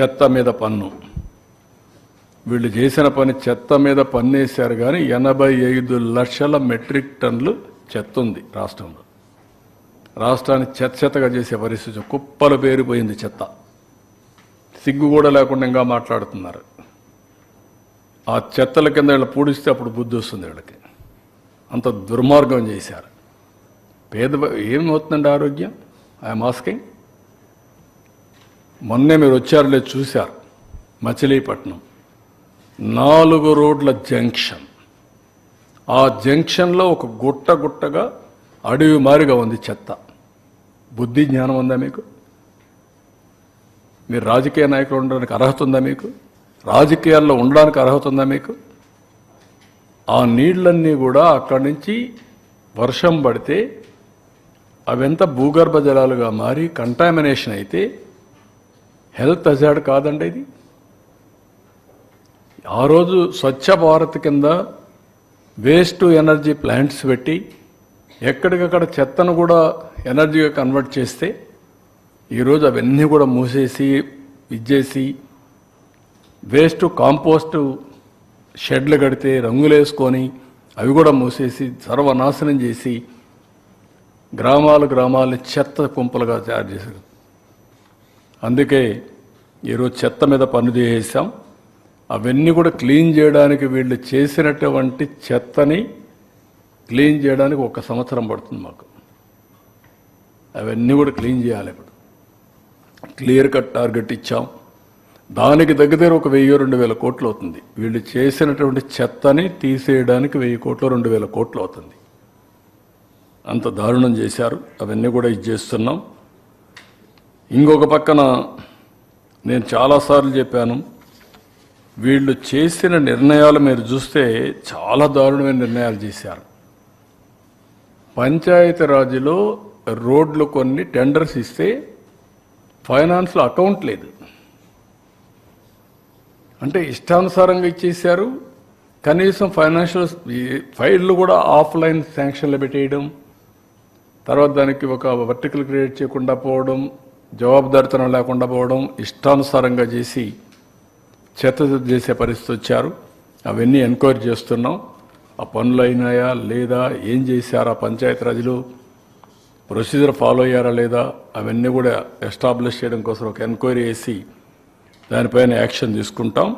చెత్త మీద పన్ను. వీళ్ళు చేసిన పని చెత్త మీద పన్నేశారు కానీ ఎనభై ఐదు లక్షల మెట్రిక్ టన్నులు చెత్త ఉంది రాష్ట్రంలో. రాష్ట్రాన్ని చెత్త చెత్తగా చేసే పరిస్థితి కుప్పలు పేరిపోయింది చెత్త. సిగ్గు కూడా లేకుండా ఇంకా మాట్లాడుతున్నారు. ఆ చెత్తల కింద వీళ్ళు పూడిస్తే అప్పుడు బుద్ధి వస్తుంది వీళ్ళకి. అంత దుర్మార్గం చేశారు. పేద ఏమవుతుందండి ఆరోగ్యం? ఐఎమ్ ఆస్కింగ్ మొన్నే మీరు వచ్చారులే చూశారు. మచిలీపట్నం. నాలుగు రోడ్ల జంక్షన్. ఆ జంక్షన్లో ఒక గుట్ట గుట్టగా అడవి మారిగా ఉంది చెత్త. బుద్ధి జ్ఞానం ఉందా మీకు? మీరు రాజకీయ నాయకులు ఉండడానికి అర్హత ఉందా మీకు? రాజకీయాల్లో ఉండడానికి అర్హత ఉందా మీకు? ఆ నీళ్ళన్నీ కూడా అక్కడి నుంచి వర్షం పడితే అవంతా భూగర్భ జలాలుగా మారి కంటామినేషన్ అయితే హెల్త్ అజాడ్ కాదండి ఇది. ఆ రోజు స్వచ్ఛ భారత్ కింద వేస్ట్ ఎనర్జీ ప్లాంట్స్ పెట్టి ఎక్కడికక్కడ చెత్తను కూడా ఎనర్జీగా కన్వర్ట్ చేస్తే ఈరోజు అవన్నీ కూడా మూసేసి ఇచ్చేసి వేస్ట్ కాంపోస్ట్ షెడ్లు కడితే రంగులు వేసుకొని అవి కూడా మూసేసి సర్వనాశనం చేసి గ్రామాలు గ్రామాలని చెత్త కుంపలుగా తయారు చేశారు. అందుకే ఈరోజు చెత్త మీద పన్ను చేసాం అవన్నీ కూడా క్లీన్ చేయడానికి వీళ్ళు చేసినటువంటి చెత్తని క్లీన్ చేయడానికి ఒక సంవత్సరం పడుతుంది మాకు. అవన్నీ కూడా క్లీన్ చేయాలి ఇప్పుడు. క్లియర్ కట్ టార్గెట్ ఇచ్చాం. దానికి దగ్గర ఒక వెయ్యి రెండు వేల కోట్లు అవుతుంది. వీళ్ళు చేసినటువంటి చెత్తని తీసేయడానికి వెయ్యి కోట్లు రెండు వేల కోట్లు అవుతుంది. అంత దారుణం చేశారు. అవన్నీ కూడా ఇది చేస్తున్నాం. ఇంకొక పక్కన నేను చాలాసార్లు చెప్పాను వీళ్ళు చేసిన నిర్ణయాలు మీరు చూస్తే చాలా దారుణమైన నిర్ణయాలు చేశారు. పంచాయతీ రాజులో రోడ్లు కొన్ని టెండర్స్ ఇస్తే ఫైనాన్స్లో అకౌంట్ లేదు. అంటే ఇష్టానుసారంగా ఇచ్చేసారు కనీసం ఫైనాన్షియల్ ఫైళ్ళు కూడా ఆఫ్లైన్ శాంక్షన్లు పెట్టేయడం తర్వాత దానికి ఒక వర్టికల్ క్రియేట్ చేయకుండా పోవడం జవాబుదారితనం లేకుండా పోవడం ఇష్టానుసారంగా చేసి చెత్త చేసే పరిస్థితి వచ్చారు. అవన్నీ ఎంక్వైరీ చేస్తున్నాం. ఆ పనులు అయినాయా లేదా ఏం చేశారా ఆ పంచాయతీ రాజులు ప్రొసీజర్ ఫాలో అయ్యారా లేదా అవన్నీ కూడా ఎస్టాబ్లిష్ చేయడం కోసం ఒక ఎంక్వైరీ చేసి దానిపైన యాక్షన్ తీసుకుంటాం.